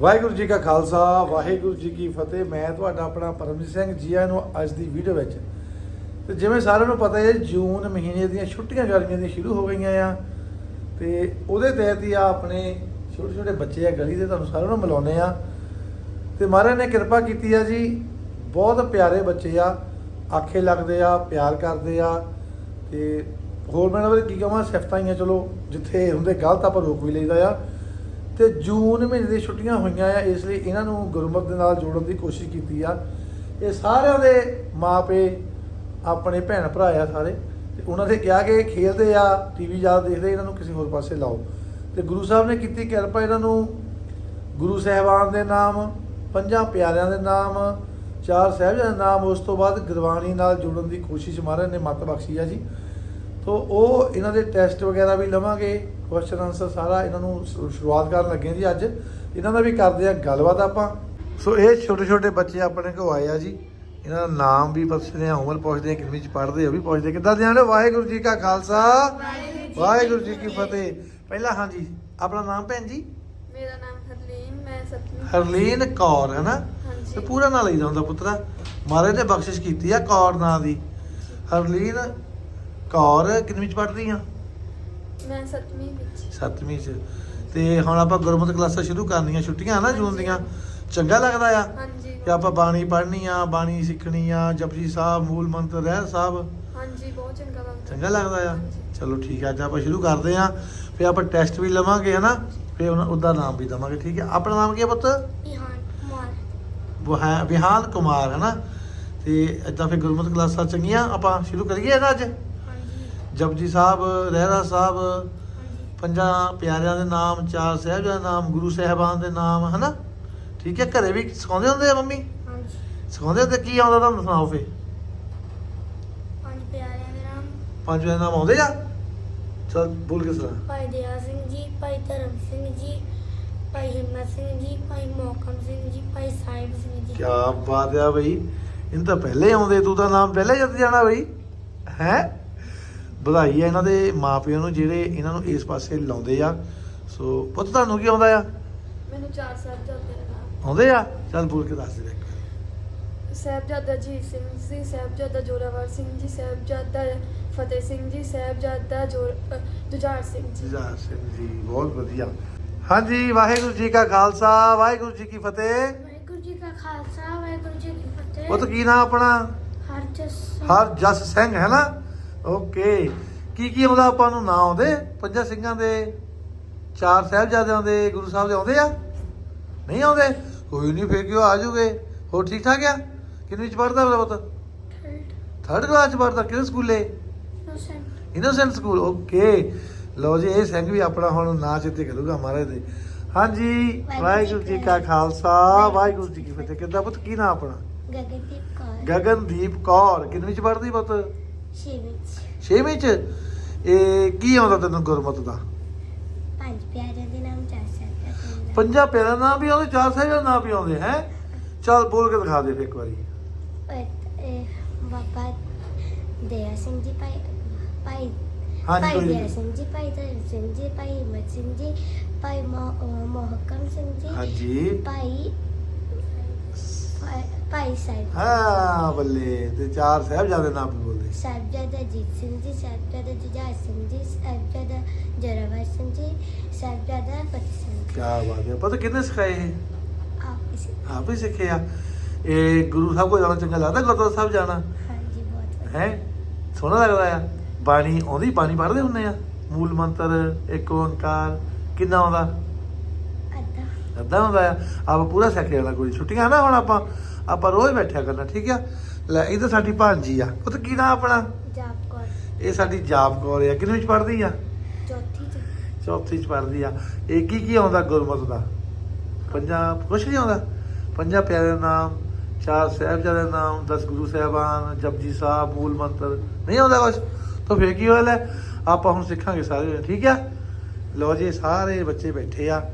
ਵਾਹਿਗੁਰੂ ਜੀ ਕਾ ਖਾਲਸਾ, ਵਾਹਿਗੁਰੂ ਜੀ ਕੀ ਫਤਿਹ। ਮੈਂ ਤੁਹਾਡਾ ਆਪਣਾ ਪਰਮਜੀਤ ਸਿੰਘ ਜੀ ਆਇਆਂ ਨੂੰ ਅੱਜ ਦੀ ਵੀਡੀਓ ਵਿੱਚ। ਤੇ ਜਿਵੇਂ ਸਾਰਿਆਂ ਨੂੰ ਪਤਾ ਹੈ ਜੂਨ ਮਹੀਨੇ ਦੀਆਂ ਛੁੱਟੀਆਂ ਗਰਮੀਆਂ ਦੀਆਂ ਸ਼ੁਰੂ ਹੋ ਗਈਆਂ ਆ। ਤੇ ਉਹਦੇ ਤਹਿਤ ਹੀ ਆ ਆਪਣੇ ਛੋਟੇ ਛੋਟੇ ਬੱਚੇ ਆ, ਗਲੀ ਦੇ ਤੁਹਾਨੂੰ ਸਾਰਿਆਂ ਨੂੰ ਮਿਲਾਉਂਦੇ ਆ। ਤੇ ਮਹਾਰਾਜ ਨੇ ਕਿਰਪਾ ਕੀਤੀ ਆ ਜੀ, ਬਹੁਤ ਪਿਆਰੇ ਬੱਚੇ ਆ, ਆਖੇ ਲੱਗਦੇ ਆ, ਪਿਆਰ ਕਰਦੇ ਆ। ਤੇ ਹੋਰ ਮੈਂ ਇਹਨਾਂ ਬਾਰੇ ਕੀ ਕਹਾਂ, ਸਿਫਤਾਂ ਹੀ ਆ, ਚਲੋ, ਜਿੱਥੇ ਹੁੰਦੇ ਗਲਤ ਆਪਾਂ ਰੋਕ ਵੀ ਲਈਦਾ ਆ। ਤੇ ਜੂਨ ਮਹੀਨੇ ਦੀ ਛੁੱਟੀਆਂ ਹੋਈਆਂ ਆ, ਇਸ ਲਈ ਇਹਨਾਂ ਨੂੰ ਗੁਰਮਤ ਦੇ ਨਾਲ ਜੋੜਨ ਦੀ ਕੋਸ਼ਿਸ਼ ਕੀਤੀ ਆ। ਇਹ ਸਾਰਿਆਂ ਦੇ ਮਾਪੇ, ਆਪਣੇ ਭੈਣ ਭਰਾ ਆ ਸਾਰੇ, ਤੇ ਉਹਨਾਂ ਦੇ ਕਿਹਾ ਕਿ ਇਹ ਖੇਡਦੇ ਆ ਟੀਵੀ ਜ਼ਿਆਦਾ ਦੇਖਦੇ, ਇਹਨਾਂ ਨੂੰ ਕਿਸੇ ਹੋਰ ਪਾਸੇ ਲਾਓ। ਤੇ ਗੁਰੂ ਸਾਹਿਬ ਨੇ ਕੀਤੀ ਕਿਰਪਾ ਇਹਨਾਂ ਨੂੰ, ਗੁਰੂ ਸਾਹਿਬਾਨ ਦੇ ਨਾਮ, ਪੰਜਾਂ ਪਿਆਰਿਆਂ ਦੇ ਨਾਮ, ਚਾਰ ਸਾਹਿਬਜ਼ਾਦਿਆਂ ਦੇ ਨਾਮ, ਉਸ ਤੋਂ ਬਾਅਦ ਗੁਰਬਾਣੀ ਨਾਲ ਜੋੜਨ ਦੀ ਕੋਸ਼ਿਸ਼ ਮਹਾਰਾਜ ਨੇ ਮਤ ਬਖਸ਼ੀ ਆ ਜੀ। ਤੋ ਉਹ ਇਹਨਾਂ ਦੇ ਟੈਸਟ ਵਗੈਰਾ ਵੀ ਲਵਾਂਗੇ ਕੁਐਸਚਨ ਆਨਸਰ ਸਾਰਾ ਇਹਨਾਂ ਨੂੰ ਸ਼ੁ- ਸ਼ੁਰੂਆਤ ਕਰਨ ਲੱਗੇ ਜੀ ਅੱਜ। ਇਹਨਾਂ ਦਾ ਵੀ ਕਰਦੇ ਆ ਗੱਲਬਾਤ ਆਪਾਂ। ਸੋ ਇਹ ਛੋਟੇ ਛੋਟੇ ਬੱਚੇ ਆਪਣੇ ਕੋਲ ਆਏ ਆ ਜੀ। ਇਹਨਾਂ ਦਾ ਨਾਮ ਵੀ ਪੁੱਛਦੇ ਆ ਉਮਰ ਪੁੱਛਦੇ ਆ ਕਿੰਨੀ ਚ ਪੜ੍ਹਦੇ ਆ ਉਹ ਵੀ ਪੁੱਛਦੇ ਕਿੱਦਾਂ ਦੇ ਆਣੇ ਵਾਹਿਗੁਰੂ ਜੀ ਕਾ ਖਾਲਸਾ। ਵਾਹਿਗੁਰੂ ਜੀ ਕੀ ਫਤਿਹ। ਪਹਿਲਾਂ ਹਾਂਜੀ ਆਪਣਾ ਨਾਮ ਭੈਣ ਜੀ? ਮੇਰਾ ਨਾਮ ਹਰਲੀਨ ਮੈਂ ਸਤਵੀਂ ਹਰਲੀਨ ਕੌਰ ਹੈ ਨਾ। ਤੇ ਪੂਰਾ ਨਾਂ ਲਈਦਾ ਹੁੰਦਾ ਪੁੱਤਰਾ। ਮਹਾਰਾਜ ਨੇ ਬਖਸ਼ਿਸ਼ ਕੀਤੀ ਆ ਕੌਰ ਨਾਂ ਦੀ। ਹਰਲੀਨ ਕੌਰ ਕਿੰਨਵੀਂ ਚ ਪੜ੍ਹਦੀ ਆ? ਮੈਂ ਸਤਵੀਂ ਵਿੱਚ। ਸੱਤਵੀਂ ਚ। ਤੇ ਹੁਣ ਆਪਾਂ ਗੁਰਮਤਿ ਕਲਾਸਾਂ ਸ਼ੁਰੂ ਕਰਨੀਆਂ ਛੁੱਟੀਆਂ ਆ ਨਾ ਜੂਨ ਦੀਆਂ। ਚੰਗਾ ਲੱਗਦਾ ਆ? ਹਾਂਜੀ। ਕਿ ਆਪਾਂ ਬਾਣੀ ਪੜ੍ਹਨੀ ਆ ਬਾਣੀ ਸਿੱਖਣੀ ਆ ਜਪਜੀ ਸਾਹਿਬ ਮੂਲ ਮੰਤਰ ਰਹਿ ਸਾਹਿਬ। ਹਾਂਜੀ ਬਹੁਤ ਚੰਗਾ ਲੱਗਦਾ। ਚੰਗਾ ਲੱਗਦਾ ਆ? ਹਾਂਜੀ। ਚਲੋ ਠੀਕ ਆ ਅੱਜ ਆਪਾਂ ਸ਼ੁਰੂ ਕਰਦੇ ਆ। ਫਿਰ ਆਪਾਂ ਟੈਸਟ ਵੀ ਲਵਾਂਗੇ ਹਨਾ? ਫਿਰ ਉਹਨਾਂ- ਉਹਦਾ ਨਾਮ ਵੀ ਦਵਾਂਗੇ ਠੀਕ ਹੈ ਆਪਣਾ ਨਾਮ ਕੀ ਹੈ ਪੁੱਤ? ਇਹਾਨ ਕੁਮਾਰ। ਵਿਹਾ- ਵਿਹਾਨ ਕੁਮਾਰ ਹਨਾ? ਤੇ ਇਦਾਂ ਫਿਰ ਗੁਰਮਤਿ ਕਲਾਸਾਂ ਚੰਗੀਆਂ ਆਪਾਂ ਸ਼ੁਰੂ ਕਰੀਏ ਨਾ ਅੱਜ? ਜਪਜੀ ਸਾਹਿਬ ਰਹਿਰਾ ਸਾਹਿਬ ਪੰਜਾਂ ਪਿਆਰਿਆਂ ਦੇ ਨਾਮ ਚਾਰ ਸਾਹਿਬਜ਼ਾਦਿਆਂ ਦੇ ਨਾਮ ਗੁਰੂ ਸਾਹਿਬਾਨ ਦੇ ਨਾਮ ਹਨਾ? ਠੀਕ ਹੈ ਘਰੇ ਵੀ ਸਿਖਾਉਂਦੇ ਹੁੰਦੇ ਆ ਮੰਮੀ? ਹਾਂਜੀ। ਸਿਖਾਉਂਦੇ ਹੁੰਦੇ ਕੀ ਆਉਂਦਾ ਤੁਹਾਨੂੰ ਸੁਣਾਓ ਫੇ ਪੰਜ ਪਿਆਰਿਆਂ ਦੇ ਨਾਮ। ਪੰਜ ਦੇ ਨਾਮ ਆਉਂਦੇ ਆ? ਚਲ ਬੋਲ ਕੇ ਸੁਣਾ। ਭਾਈ ਦਇਆ ਸਿੰਘ ਜੀ ਭਾਈ ਧਰਮ ਸਿੰਘ ਜੀ ਭਾਈ ਹਿੰਮਤ ਸਿੰਘ ਜੀ ਭਾਈ ਮੋਹਕਮ ਸਿੰਘ ਜੀ ਭਾਈ ਸਾਹਿਬ ਸਿੰਘ ਜੀ। ਕੀ ਬਾਤ ਆ ਬਈ। ਇਹਨਾਂ ਤਾਂ ਪਹਿਲੇ ਆਉਂਦੇ ਤੂੰ ਤਾਂ ਨਾਮ ਪਹਿਲੇ ਜਦ ਜਾਣਾ ਬਈ। ਹੈ? ਵਧਾਈ ਆ ਇਹਨਾਂ ਦੇ ਮਾਪਿਆਂ ਨੂੰ ਜਿਹੜੇ ਇਹਨਾਂ ਨੂੰ ਇਸ ਪਾਸੇ ਲਾਉਂਦੇ ਆ। ਸੋ ਪੁੱਤ ਤੁਹਾਨੂੰ ਕੀ ਆਉਂਦਾ ਆ? ਮੈਨੂੰ ਚਾਰ ਸਾਹਿਬਜ਼ਾਦੇ ਦੇ ਨਾਮ। ਆਉਂਦੇ ਆ? ਚੱਲ ਬੋਲ ਕੇ ਦੱਸ ਦੇ ਸਾਹਿਬਜ਼ਾਦਾ ਜੀ ਸਿੰਘ ਜੀ ਸਾਹਿਬਜ਼ਾਦਾ ਜੋਰਾਵਰ ਸਿੰਘ ਜੀ ਸਾਹਿਬਜ਼ਾਦਾ ਫਤਿਹ ਸਿੰਘ ਜੀ ਸਾਹਿਬਜ਼ਾਦਾ ਜੁਝਾਰ ਸਿੰਘ ਜੀ। ਜੀਜਾ ਸਿੰਘ ਜੀ ਬਹੁਤ ਵਧੀਆ। ਹਾਂਜੀ ਵਾਹਿਗੁਰੂ ਜੀ ਕਾ ਖਾਲਸਾ ਵਾਹਿਗੁਰੂ ਜੀ ਕੀ ਫਤਿਹ। ਵਾਹਿਗੁਰੂ ਜੀ ਕਾ ਖਾਲਸਾ ਵਾਹਿਗੁਰੂ ਜੀ ਕੀ ਫਤਿਹ। ਪੁੱਤ ਕੀ ਨਾਮ ਆਪਣਾ? ਹਰ ਜਸ ਹਰ ਜਸ ਸਿੰਘ ਹੈ ਨਾ? ਓਕੇ। ਕੀ ਕੀ ਆਉਂਦਾ ਆਪਾਂ ਨੂੰ? ਨਾਂ ਆਉਂਦੇ? ਪੰਜਾਂ ਸਿੰਘਾਂ ਦੇ ਚਾਰ ਸਾਹਿਬਜ਼ਾਦਿਆਂ ਦੇ ਗੁਰੂ ਸਾਹਿਬ ਦੇ ਆਉਂਦੇ ਆ? ਨਹੀਂ ਆਉਂਦੇ? ਕੋਈ ਨਹੀਂ ਫੇਰ ਕਿਉਂ ਆ ਜੂਗੇ ਹੋਰ ਠੀਕ ਠਾਕ ਆ? ਕਿੰਨੀ ਚ ਪੜਦਾ ਮੇਰਾ ਪੁੱਤ? ਥਰਡ ਕਲਾਸ ਚ ਪੜਦਾ ਕਿਹੜੇ ਸਕੂਲੇ? Innocent school okay. ਲਓ ਜੀ ਇਹ ਸਿੰਘ ਵੀ ਆਪਣਾ ਹੁਣ ਨਾਂ ਚਿੱਤੇ ਕਰੂਗਾ ਮਹਾਰਾਜ ਦੇ। ਹਾਂਜੀ ਵਾਹਿਗੁਰੂ ਜੀ ਕਾ ਖਾਲਸਾ। ਵਾਹਿਗੁਰੂ ਜੀ ਕੀ ਫਤਿਹ। ਕਿੱਦਾਂ ਪੁੱਤ? ਕੀ ਨਾਂ ਆਪਣਾ? ਗਗਨਦੀਪ ਕੌਰ। ਗਗਨਦੀਪ ਕੌਰ। ਕਿੰਨੀ ਚ ਪੜਦੀ ਪੁੱਤ? ਸ਼ਿਵਿਚ ਛੇਵੀਂ ਚ ਇਹ ਕੀ ਆਉਂਦਾ ਤੈਨੂੰ ਗੁਰਮਤ ਦਾ? ਪੰਜ ਪਿਆਰਿਆਂ ਦੇ ਨਾਮ ਚਾਰ ਸਾਹਿਬਜ਼ਾਦਿਆਂ ਪੰਜਾਂ ਪਿਆਰਿਆਂ ਦਾ ਨਾਮ ਵੀ ਆਉਂਦੇ ਚਾਰ ਸਾਹਿਬਾਂ ਦੇ ਨਾਮ ਵੀ ਆਉਂਦੇ ਹੈ? ਚੱਲ ਬੋਲ ਕੇ ਦਿਖਾ ਦੇ ਫਿਰ ਇੱਕ ਵਾਰੀ। ਬਾਬਾ ਦਇਆ ਸਿੰਘ ਜੀ ਭਾਈ ਭਾਈ ਹਾਂਜੀ ਭਾਈ ਦਇਆ। ਸਿੰਘ ਜੀ ਭਾਈ ਧਰਮ ਸਿੰਘ ਜੀ ਭਾਈ ਹਿੰਮਤ ਸਿੰਘ ਜੀ ਭਾਈ ਮੋਹਕਮ ਸਿੰਘ ਜੀ ਹਾਂਜੀ। ਭਾਈ ਭਾਈ- ਭਾਈ ਸਾਹਿਬ ਹਾਂ ਬੱਲੇ ਤੇ ਚਾਰ ਸਾਹਿਬਜ਼ਾਦੇ ਦੇ ਨਾਮ ਵੀ ਬੋਲਦੇ। ਸਾਹਿਬਜ਼ਾਦਾ ਜੀਤ ਸਿੰਘ ਜੀ ਸਾਹਿਬਜ਼ਾਦਾ ਜੁਝਾਰ ਸਿੰਘ ਜੀ ਸਾਹਿਬਜ਼ਾਦਾ ਜੋਰਾਵਰ ਸਿੰਘ ਜੀ ਸਾਹਿਬਜ਼ਾਦਾ ਫਤਿਹ ਸਿੰਘ ਕੀ ਬਾਤ ਹੈ। ਪਤਾ ਕਿੰਨੇ ਸਿਖਾਏ ਇਹ? ਆਪ ਇਸੇ ਆਪ ਹੀ ਸਿੱਖਿਆ ਇਹ ਗੁਰੂ ਸਾਹਿਬ ਕੋਲ ਜਾਣਾ ਚੰਗਾ ਲੱਗਦਾ ਗੁਰਦੁਆਰਾ ਸਾਹਿਬ ਜਾਣਾ? ਹਾਂਜੀ ਬਹੁਤ ਵਧੀਆ। ਹੈ? ਸੋਹਣਾ ਲੱਗਦਾ ਆ। ਬਾਣੀ ਆਉਂਦੀ ਬਾਣੀ ਪੜ੍ਹਦੇ ਹੁੰਦੇ ਆ? ਮੂਲ ਮੰਤਰ ਇੱਕ ਓੰਕਾਰ ਕਿੰਨਾ ਆਉਂਦਾ? ਅੱਧਾ। ਅੱਧਾ ਹੁੰਦਾ ਆ। ਆਪਾਂ ਪੂਰਾ ਸਿੱਖ ਜਾਣਾ ਕੋਈ। ਛੁੱਟੀਆਂ ਨਾ ਹੁਣ ਆਪਾਂ। ਆਪਾਂ ਰੋਜ਼ ਬੈਠਿਆ ਕਰਨਾ ਠੀਕ ਆ? ਲੈ ਇਹ ਤਾਂ ਸਾਡੀ ਭਾਂਜੀ ਆ। ਉਹ ਤਾਂ ਕੀ ਨਾਮ ਆਪਣਾ? ਜਾਪ ਕੌਰ। ਇਹ ਸਾਡੀ ਜਾਪ ਕੌਰ ਆ। ਕਿੰਨੇ ਵਿੱਚ ਪੜ੍ਹਦੀ ਆ? ਚੌਥੀ ਚ। ਚੌਥੀ ਚ ਪੜ੍ਹਦੀ ਆ। ਇਹ ਕੀ ਕੀ ਆਉਂਦਾ ਗੁਰਮਤਿ ਦਾ? ਪੰਜਾਬ ਕੁਛ ਨਹੀਂ ਆਉਂਦਾ? ਪੰਜਾਂ ਪਿਆਰਿਆਂ ਦੇ ਨਾਮ ਚਾਰ ਸਾਹਿਬਜ਼ਾਦਿਆਂ ਦੇ ਨਾਮ 10 ਗੁਰੂ ਸਾਹਿਬਾਨ ਜਪਜੀ ਸਾਹਿਬ ਮੂਲ ਮੰਤਰ। ਨਹੀਂ ਆਉਂਦਾ ਕੁਛ? ਤਾਂ ਫੇਰ ਕੀ ਹੋਇਆ ਲੈ? ਆਪਾਂ ਹੁਣ ਸਿੱਖਾਂਗੇ ਸਾਰੇ ਠੀਕ ਆ? ਲਓ ਜੀ ਸਾਰੇ ਬੱਚੇ ਬੈਠੇ ਆ।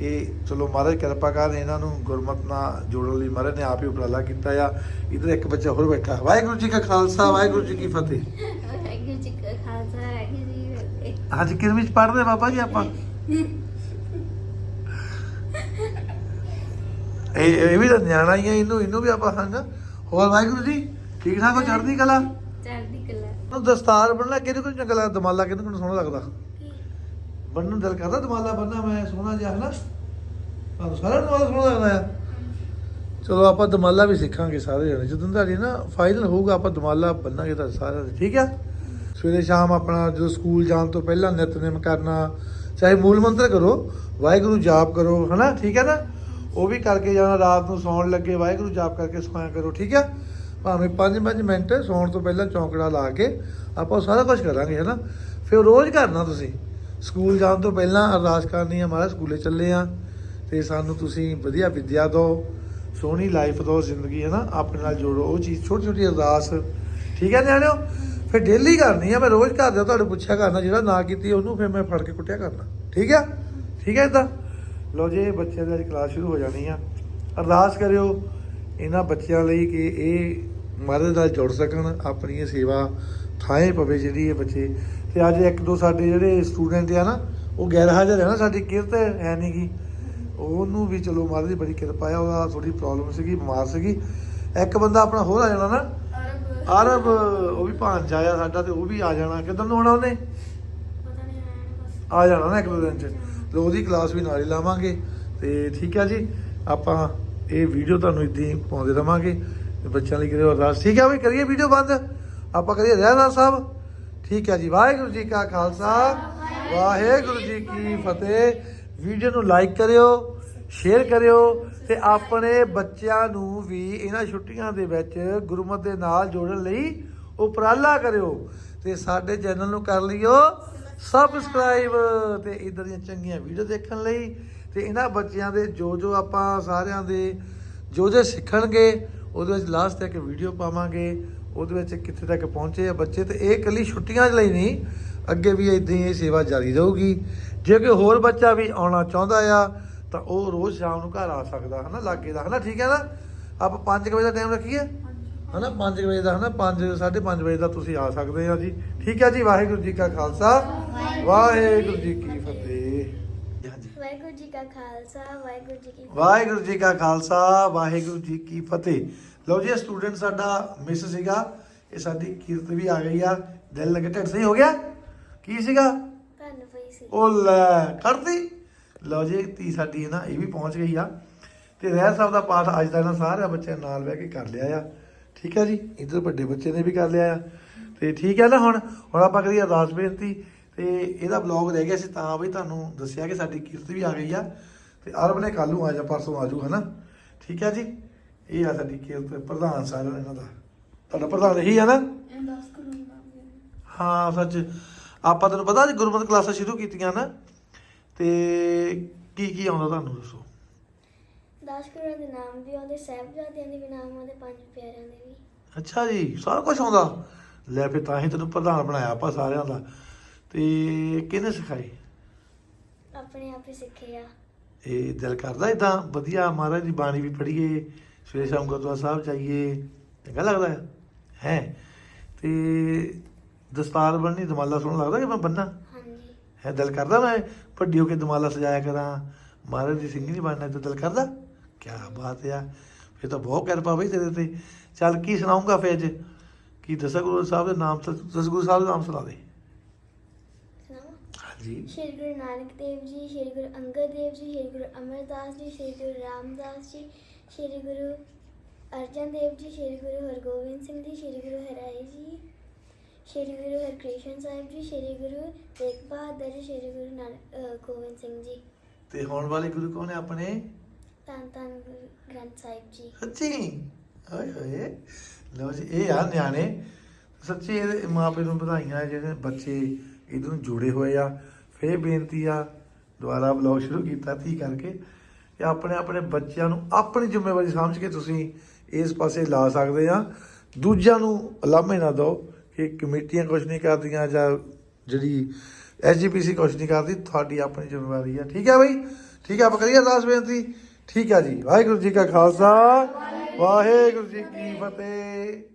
ਇਹ ਚਲੋ ਮਹਾਰਾਜ ਕਿਰਪਾ ਕਰਨ ਇਹਨਾਂ ਨੂੰ ਗੁਰਮਤ ਨਾਲ ਜੋੜਨ ਲਈ ਮਹਾਰਾਜ ਨੇ ਆਪ ਹੀ ਉਪਰਾਲਾ ਕੀਤਾ ਆ। ਇਧਰ ਇੱਕ ਬੱਚਾ ਹੋਰ ਬੈਠਾ। ਵਾਹਿਗੁਰੂ ਜੀ ਕਾ ਖਾਲਸਾ ਵਾਹਿਗੁਰੂ ਜੀ ਕੀ ਫਤਿਹ। ਵਾਹਿਗੁਰੂ ਜੀ ਕਾ ਖਾਲਸਾ ਵਾਹਿਗੁਰੂ ਜੀ ਕੀ ਫਤਿਹ। ਅੱਜ ਕਿਰਮੀ ਚ ਪੜ੍ਹਦੇ ਬਾਬਾ ਜੀ ਆਪਾਂ? ਇਹ ਇਹ ਵੀ ਤਾਂ ਨਿਆਣਾ ਹੀ ਆ ਇਹਨੂੰ ਇਹਨੂੰ ਵੀ ਆਪਾਂ ਹੰਗਾ ਹੋਰ ਵਾਹਿਗੁਰੂ ਜੀ ਠੀਕ ਠਾਕ ਹੋ? ਚੜ੍ਹਦੀ ਕਲਾ? ਚੜ੍ਹਦੀ ਕਲਾ। ਨੂੰ ਦਸਤਾਰ ਬੰਨਣਾ ਕਿਹਨੂੰ ਕਿਹਨੂੰ ਚੰਗਾ ਲੱਗਦਾ? ਦਮਾਲਾ ਕਿਹਨੂੰ ਕਿਹਨੂੰ ਸੋਹਣਾ ਲੱਗਦਾ? ਬੰਨਣ ਦਿਲ ਕਰਦਾ ਦਮਾਲਾ ਬੰਨਾ ਮੈਂ, ਸੋਹਣਾ ਜਿਹਾ, ਹਨਾ? ਤੁਹਾਨੂੰ ਸਾਰਿਆਂ ਨੂੰ ਦਮਾਲਾ ਸੋਹਣਾ ਲੱਗਦਾ ਆ। ਚਲੋ, ਆਪਾਂ ਦਮਾਲਾ ਵੀ ਸਿੱਖਾਂਗੇ ਸਾਰੇ ਜਣੇ। ਜਦੋਂ ਤੁਹਾਡੀ ਨਾ ਫਾਈਨਲ ਹੋਊਗਾ, ਆਪਾਂ ਦਮਾਲਾ ਬੰਨਾਂਗੇ ਤਾਂ ਸਾਰਿਆਂ ਦੇ, ਠੀਕ ਆ? ਸਵੇਰੇ ਸ਼ਾਮ ਆਪਣਾ ਜਦੋਂ ਸਕੂਲ ਜਾਣ ਤੋਂ ਪਹਿਲਾਂ ਨਿਤਨੇਮ ਕਰਨਾ, ਚਾਹੇ ਮੂਲ ਮੰਤਰ ਕਰੋ, ਵਾਹਿਗੁਰੂ ਜਾਪ ਕਰੋ, ਹਨਾ? ਠੀਕ ਹੈ ਨਾ? ਉਹ ਵੀ ਕਰਕੇ ਜਾਣਾ, ਰਾਤ ਨੂੰ ਸੌਣ ਲੱਗੇ, ਵਾਹਿਗੁਰੂ ਜਾਪ ਕਰਕੇ ਸੌਂਇਆ ਕਰੋ, ਠੀਕ ਆ? ਭਾਵੇਂ 5-5 ਮਿੰਟ ਸੌਣ ਤੋਂ ਪਹਿਲਾਂ ਚੌਂਕੜਾ ਲਾ ਕੇ ਆਪਾਂ ਉਹ ਸਾਰਾ ਕੁਝ ਕਰਾਂਗੇ, ਹਨਾ? ਫਿਰ ਰੋਜ਼ ਕਰਨਾ ਤੁਸੀਂ। ਸਕੂਲ ਜਾਣ ਤੋਂ ਪਹਿਲਾਂ ਅਰਦਾਸ ਕਰਨੀ ਆ ਮਹਾਰਾਜ ਸਕੂਲੇ ਚੱਲੇ ਆ ਤੇ ਸਾਨੂੰ ਤੁਸੀਂ ਵਧੀਆ ਵਿਦਿਆ ਦਿਓ, ਸੋਹਣੀ ਲਾਈਫ ਦਿਓ ਜ਼ਿੰਦਗੀ ਹੈ ਨਾ ਆਪਣੇ ਨਾਲ ਜੋੜੋ। ਉਹ ਚੀਜ਼ ਛੋਟੀ ਛੋਟੀ ਅਰਦਾਸ, ਠੀਕ ਹੈ ਨਿਆਣਿਓ? ਫਿਰ ਡੇਲੀ ਕਰਨੀ ਆ, ਮੈਂ ਰੋਜ਼ ਘਰ ਦੇ ਤੁਹਾਨੂੰ ਪੁੱਛਿਆ ਕਰਨਾ, ਜਿਹੜਾ ਨਾ ਕੀਤੀ ਉਹਨੂੰ ਫਿਰ ਮੈਂ ਫੜ ਕੇ ਕੁੱਟਿਆ ਕਰਨਾ। ਠੀਕ ਆ? ਠੀਕ ਹੈ ਇਦਾਂ ਲਓ ਜੇ ਬੱਚਿਆਂ ਦੀ ਅੱਜ ਕਲਾਸ ਸ਼ੁਰੂ ਹੋ ਜਾਣੀ ਆ। ਅਰਦਾਸ ਕਰਿਓ, ਇਹਨਾਂ ਬੱਚਿਆਂ ਲਈ ਕਿ ਇਹ ਮਹਾਰਾਜ ਨਾਲ ਜੁੜ ਸਕਣ, ਆਪਣੀ ਇਹ ਸੇਵਾ ਥਾਏ ਪਵੇ ਜਿਹੜੀ ਇਹ ਬੱਚੇ ਤੇ ਅੱਜ ਇੱਕ ਦੋ ਸਾਡੇ ਜਿਹੜੇ ਸਟੂਡੈਂਟ ਆ ਨਾ, ਉਹ ਗੈਰ ਹਾਜ਼ਰ ਹੈ ਨਾ ਸਾਡੀ ਕਿਰਤ ਹੈ ਨਹੀਂ ਗੀ। ਉਹਨੂੰ ਵੀ ਚਲੋ ਮਹਾਰਾਜ ਦੀ ਬੜੀ ਕਿਰਪਾ ਆ, ਉਹਦਾ ਥੋੜੀ ਪ੍ਰੋਬਲਮ ਸੀਗੀ, ਬਿਮਾਰ ਸੀਗੀ। ਇੱਕ ਬੰਦਾ ਆਪਣਾ ਹੋਰ ਆ ਜਾਣਾ ਨਾ। ਅਰਬ, ਉਹ ਵੀ ਭਾਂਜਾ ਆ ਸਾਡਾ ਤੇ ਉਹ ਵੀ ਆ ਜਾਣਾ। ਕਿਦਾਂ ਨੂੰ ਆਉਣਾ ਉਹਨੇ? ਆ ਜਾਣਾ ਨਾ ਇੱਕ ਦੋ ਦਿਨ ਚ। ਤੇ ਉਹਦੀ ਕਲਾਸ ਵੀ ਨਾਲ ਹੀ ਲਾਵਾਂਗੇ। ਤੇ ਠੀਕ ਆ ਜੀ, ਆਪਾਂ ਇਹ ਵੀਡੀਓ ਤੁਹਾਨੂੰ ਇਦਾਂ ਹੀ ਪਾਉਂਦੇ ਰਵਾਂਗੇ। ਬੱਚਿਆਂ ਲਈ ਕਰਿਓ ਅਰਦਾਸ। ਠੀਕ ਆ ਵੀ ਕਰੀਏ ਵੀਡੀਓ ਬੰਦ? ਆਪਾਂ ਕਰੀਏ ਰਹਿਣਾ ਸਾਹਿਬ। ਠੀਕ ਹੈ ਜੀ, ਵਾਹਿਗੁਰੂ ਜੀ ਕਾ ਖਾਲਸਾ, ਵਾਹਿਗੁਰੂ ਜੀ ਕੀ ਫਤਿਹ। ਵੀਡੀਓ ਨੂੰ ਲਾਈਕ ਕਰਿਓ ਸ਼ੇਅਰ ਕਰਿਓ ਤੇ ਆਪਣੇ ਬੱਚਿਆਂ ਨੂੰ ਵੀ ਇਹਨਾਂ ਛੁੱਟੀਆਂ ਦੇ ਵਿੱਚ ਗੁਰਮਤ ਦੇ ਨਾਲ ਜੋੜਨ ਲਈ ਉਪਰਾਲਾ ਕਰਿਓ ਤੇ ਸਾਡੇ ਚੈਨਲ ਨੂੰ ਕਰ ਲਿਓ ਸਬਸਕ੍ਰਾਈਬ ਤੇ ਇਦਾਂ ਦੀਆਂ ਚੰਗੀਆਂ ਵੀਡੀਓ ਦੇਖਣ ਲਈ ਤੇ ਇਹਨਾਂ ਬੱਚਿਆਂ ਦੇ ਜੋ ਜੋ ਆਪਾਂ ਸਾਰਿਆਂ ਦੇ ਜੋ ਜੋ ਸਿੱਖਣਗੇ ਉਹਦੇ ਵਿੱਚ ਲਾਸਟ ਤੱਕ ਵੀਡੀਓ ਪਾਵਾਂਗੇ, ਉਹਦੇ ਵਿੱਚ ਕਿੱਥੇ ਤੱਕ ਪਹੁੰਚੇ ਆ ਬੱਚੇ, ਤੇ ਇਹ ਇਕੱਲੀ ਛੁੱਟੀਆਂ ਲਈ ਨਹੀਂ, ਅੱਗੇ ਵੀ ਇਦਾਂ ਹੀ ਇਹ ਸੇਵਾ ਜਾਰੀ ਰਹੂਗੀ। ਜੇ ਕੋਈ ਹੋਰ ਬੱਚਾ ਵੀ ਆਉਣਾ ਚਾਹੁੰਦਾ ਆ, ਤਾਂ ਉਹ ਰੋਜ਼ ਸ਼ਾਮ ਨੂੰ ਘਰ ਆ ਸਕਦਾ, ਹਨਾ, ਲਾਗੇ ਦਾ, ਹਨਾ, ਠੀਕ ਹੈ ਨਾ? ਆਪਾਂ 5 ਵਜੇ ਦਾ ਟਾਈਮ ਰੱਖੀਏ? ਹਨਾ 5 ਵਜੇ ਦਾ, ਹਨਾ 5 5:30 ਵਜੇ ਦਾ ਤੁਸੀਂ ਆ ਸਕਦੇ ਆ ਜੀ। ਠੀਕ ਹੈ ਜੀ, ਵਾਹਿਗੁਰੂ ਜੀ ਕਾ ਖਾਲਸਾ, ਵਾਹਿਗੁਰੂ ਜੀ ਕੀ ਫਤਿਹ। ਕਾ ਖਾਲਸਾ ਵਾਹਿਗੁਰੂ ਜੀ ਕੀ ਵਾਹਿਗੁਰੂ ਜੀ ਕਾ ਖਾਲਸਾ ਵਾਹਿਗੁਰੂ ਜੀ ਕੀ ਫਤਿਹ। ਲਓ ਜੀ ਸਟੂਡੈਂਟ ਸਾਡਾ ਮਿਸ ਸੀਗਾ। ਇਹ ਸਾਡੀ ਕੀਰਤ ਵੀ ਆ ਗਈ ਆ। ਦਿਲ ਲੱਗੇ ਢਿੱਡ ਸਹੀ ਹੋ ਗਿਆ? ਕੀ ਸੀਗਾ? ਧੰਨ ਪਈ ਸੀ। ਉਹ ਲੈ ਕਰਤੀ ਲਓ ਜੀ ਧੀ ਸਾਡੀ ਹੈ ਨਾ ਇਹ ਵੀ ਪਹੁੰਚ ਗਈ ਆ। ਤੇ ਰਹਿ ਸਾਹਿਬ ਦਾ ਪਾਠ ਅੱਜ ਦਾ ਇਹਨਾਂ ਸਾਰਿਆਂ ਬੱਚਿਆਂ ਨਾਲ ਬਹਿ ਕੇ ਕਰ ਲਿਆ ਆ। ਠੀਕ ਹੈ ਜੀ? ਇਧਰ ਵੱਡੇ ਬੱਚੇ ਨੇ ਵੀ ਕਰ ਲਿਆ ਆ। ਤੇ ਠੀਕ ਹੈ ਨਾ ਹੁਣ? ਹੁਣ ਆਪਾਂ ਕਰੀਏ ਅਰਦਾਸ ਬੇਨਤੀ। ਤੇ ਇਹਦਾ ਬਲੌਗ ਰਹਿ ਗਿਆ ਸੀ ਤਾਂ ਵੀ ਤੁਹਾਨੂੰ ਦੱਸਿਆ ਕਿ ਸਾਡੀ ਕੀਰਤ ਵੀ ਆ ਗਈ ਆ। ਤੇ ਅਰਬ ਨੇ ਕੱਲ ਨੂੰ ਆ ਜਾ ਪਰਸੋਂ ਆ ਜੂ ਹਨਾ? ਠੀਕ ਹੈ ਜੀ? ਇਹ ਆ ਸਾਡੀ ਕੀਰਤ ਪ੍ਰਧਾਨ ਸਾਰਿਆਂ ਇਹਨਾਂ ਦਾ। ਤੁਹਾਡਾ ਪ੍ਰਧਾਨ ਇਹੀ ਆ ਨਾ? ਹਾਂ ਸੱਚ। ਆਪਾਂ ਤੈਨੂੰ ਪਤਾ ਅੱਜ ਗੁਰਮਤਿ ਕਲਾਸਾਂ ਸ਼ੁਰੂ ਕੀਤੀਆਂ ਨਾ? ਤੇ ਕੀ ਕੀ ਆਉਂਦਾ ਤੁਹਾਨੂੰ ਦੱਸੋ? ਦਸ ਕਰੋੜ ਦੇ ਨਾਮ ਵੀ ਆਉਂਦੇ ਸਾਹਿਬਜ਼ਾਦਿਆਂ ਦੇ ਵੀ ਨਾਮ ਆਉਂਦੇ ਪੰਜ ਪਿਆਰਿਆਂ ਦੇ ਵੀ। ਅੱਛਾ ਜੀ ਸਾਰਾ ਕੁਝ ਆਉਂਦਾ? ਲੈ ਫਿਰ ਤਾਂ ਹੀ ਤੈਨੂੰ ਪ੍ਰਧਾਨ ਬਣਾਇਆ ਆਪਾਂ ਸਾਰਿਆਂ ਦਾ। ਤੇ ਕਿਹਨੇ ਸਿਖਾਈ ਆਪਣੇ ਆਪ ਹੀ ਸਿੱਖੇ ਆ। ਇਹ ਦਿਲ ਕਰਦਾ ਇਦਾਂ ਵਧੀਆ ਮਹਾਰਾਜ ਦੀ ਬਾਣੀ ਵੀ ਪੜ੍ਹੀਏ ਸਵੇਰੇ ਸ਼ਾਮ ਗੁਰਦੁਆਰਾ ਸਾਹਿਬ ਜਾਈਏ ਚੰਗਾ ਲੱਗਦਾ ਹੈ? ਹੈ। ਤੇ ਦਸਤਾਰ ਬੰਨੀ ਦਮਾਲਾ ਸੋਹਣਾ ਲੱਗਦਾ ਕਿ ਮੈਂ ਬੰਨਾ ਹਾਂਜੀ। ਹੈ ਦਿਲ ਕਰਦਾ ਮੈਂ ਵੱਡੀ ਹੋ ਕੇ ਦਮਾਲਾ ਸਜਾਇਆ ਕਰਾਂ। ਮਹਾਰਾਜ ਦੀ ਸਿੰਘ ਨਹੀਂ ਬਣਨਾ ਤਾਂ ਦਿਲ ਕਰਦਾ। ਕੀ ਬਾਤ ਆ। ਫਿਰ ਤਾਂ ਬਹੁਤ ਕਿਰਪਾ ਬਈ ਤੇਰੇ ਤੇ। ਚੱਲ ਕੀ ਸੁਣਾਉਂਗਾ ਫਿਰ ਅੱਜ? ਕੀ ਦਸਾਂ ਗੁਰੂ ਸਾਹਿਬ ਦੇ ਨਾਮ ਤੋਂ ਦਸ ਗੁਰੂ ਸਾਹਿਬ ਦਾ ਨਾਮ ਸੁਣਾ ਦੇ। ਸੁਣਾਵਾਂ ਹਾਂਜੀ ਸ਼੍ਰੀ ਗੁਰੂ ਨਾਨਕ ਦੇਵ ਜੀ ਸ਼੍ਰੀ ਗੁਰੂ ਅੰਗਦ ਦੇਵ ਜੀ ਸ਼੍ਰੀ ਗੁਰੂ ਅਮਰਦਾਸ ਜੀ ਸ਼੍ਰੀ ਗੁਰੂ ਰਾਮਦਾਸ ਜੀ ਸ਼੍ਰੀ ਗੁਰੂ ਅਰਜਨ ਦੇਵ ਜੀ ਸ਼੍ਰੀ ਗੁਰੂ ਹਰਗੋਬਿੰਦ ਸਿੰਘ ਜੀ ਸ਼੍ਰੀ ਗੁਰੂ ਹਰਾਈ ਜੀ ਸ਼੍ਰੀ ਗੁਰੂ ਹਰਕ੍ਰਿਸ਼ਨ ਸਾਹਿਬ ਜੀ ਸ਼੍ਰੀ ਗੁਰੂ ਤੇਗ ਬਹਾਦਰ ਜੀ ਸ਼੍ਰੀ ਗੁਰੂ ਨਾਨਕ ਗੋਬਿੰਦ ਸਿੰਘ ਜੀ ਤੇ ਹੋਣ ਵਾਲੇ ਗੁਰੂ ਕੌਣ ਹੈ ਆਪਣੇ ਧੰਨ ਗੁਰੂ ਗ੍ਰੰਥ ਸਾਹਿਬ ਜੀ ਸੱਚੀ ਓਏ ਹੋਏ ਲਓ ਜੀ ਇਹ ਆ ਨਿਆਣੇ ਸੱਚੀ ਮਾਪੇ ਨੂੰ ਵਧਾਈਆਂ ਜਿਹੜੇ ਬੱਚੇ ਇਹਦੇ ਨੂੰ ਜੁੜੇ ਹੋਏ ਆ। ਫੇਰ ਬੇਨਤੀ ਆ ਦੁਬਾਰਾ ਬਲੌਗ ਸ਼ੁਰੂ ਕੀਤਾ ਧੀ ਕਰਕੇ ਕਿ ਆਪਣੇ ਆਪਣੇ ਬੱਚਿਆਂ ਨੂੰ ਆਪਣੀ ਜ਼ਿੰਮੇਵਾਰੀ ਸਮਝ ਕੇ ਤੁਸੀਂ ਇਸ ਪਾਸੇ ਲਾ ਸਕਦੇ ਆ। ਦੂਜਿਆਂ ਨੂੰ ਲਾਮੇ ਨਾ ਦਿਓ ਕਿ ਕਮੇਟੀਆਂ ਕੁਝ ਨਹੀਂ ਕਰਦੀਆਂ ਜਾਂ ਜਿਹੜੀ ਐਸਜੀਪੀਸੀ ਕੁਝ ਨਹੀਂ ਕਰਦੀ ਤੁਹਾਡੀ ਆਪਣੀ ਜ਼ਿੰਮੇਵਾਰੀ ਆ। ਠੀਕ ਹੈ ਬਈ? ਠੀਕ ਹੈ ਆਪਾਂ ਕਰੀਏ ਅਰਦਾਸ ਬੇਨਤੀ? ਠੀਕ ਹੈ ਜੀ। ਵਾਹਿਗੁਰੂ ਜੀ ਕਾ ਖਾਲਸਾ। ਵਾਹਿਗੁਰੂ ਜੀ ਕੀ ਫਤਿਹ।